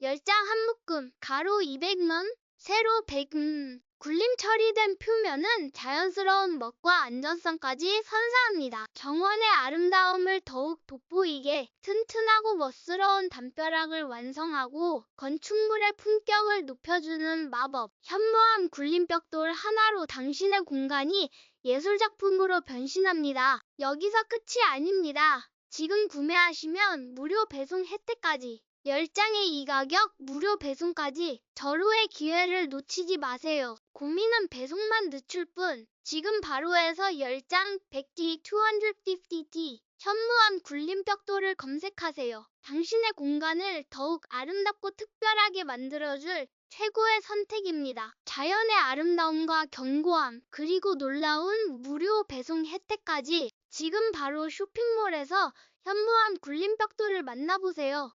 10장 한 묶음, 가로 200면, 세로 100음. 굴림 처리된 표면은 자연스러운 멋과 안전성까지 선사합니다. 정원의 아름다움을 더욱 돋보이게 튼튼하고 멋스러운 담벼락을 완성하고 건축물의 품격을 높여주는 마법. 현모암 굴림벽돌 하나로 당신의 공간이 예술작품으로 변신합니다. 여기서 끝이 아닙니다. 지금 구매하시면 무료 배송 혜택까지. 10장에 이 가격 무료 배송까지 절호의 기회를 놓치지 마세요. 고민은 배송만 늦출 뿐. 지금 바로 해서 10장 100D 250D 현무암 굴림벽돌을 검색하세요. 당신의 공간을 더욱 아름답고 특별하게 만들어줄 최고의 선택입니다. 자연의 아름다움과 견고함, 그리고 놀라운 무료 배송 혜택까지 지금 바로 쇼핑몰에서 현무암 굴림벽돌을 만나보세요.